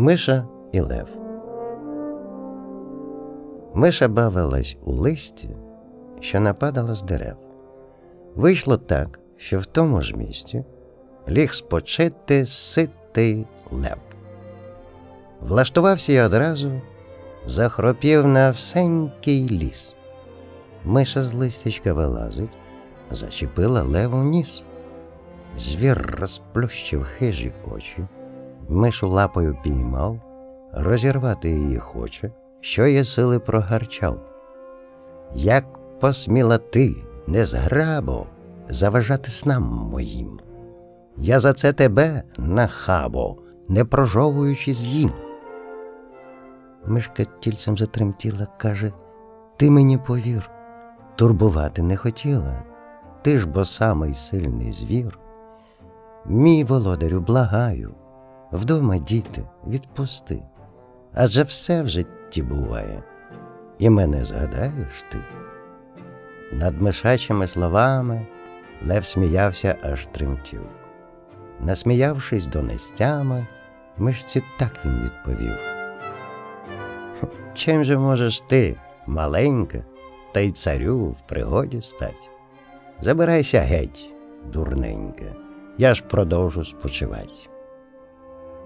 Миша і Лев. Миша бавилась у листі, що нападало з дерев. Вийшло так, що в тому ж місці ліг спочити ситий лев. Влаштувався й одразу, захропів на всенький ліс. Миша з листячка вилазить, зачепила леву ніс. Звір розплющив хижі очі, мишу лапою піймав, розірвати її хоче, що є сили прогарчав. Як посміла ти, незграбо, заважати снам моїм? Я за це тебе, нахабо, не прожовуючи з'їм. Мишка тільцем затремтіла, каже Ти мені повір, турбувати не хотіла, ти ж бо самий сильний звір. Мій володарю, благаю, вдома діти, відпусти, адже все в житті буває, і мене згадаєш ти. Над мишачими словами Лев сміявся, аж тремтів. Насміявшись до нестями, мишці так він відповів. Чим же можеш ти, маленька, та й царю в пригоді стать? Забирайся геть, дурненька, я ж продовжу спочивати.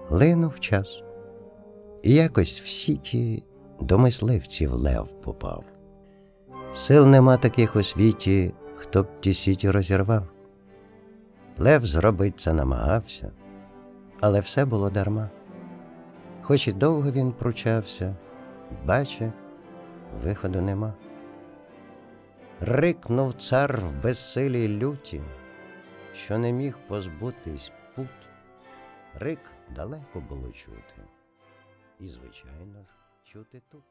Линув час, і якось в сіті до мисливців лев попав. Сил нема таких у світі, хто б ті сіті розірвав. Лев зробить це намагався, але все було дарма. Хоч і довго він пручався, баче, виходу нема. Рикнув цар в безсилій люті, що не міг позбутись пут. Рик далеко було чути, і, звичайно ж, чути тут.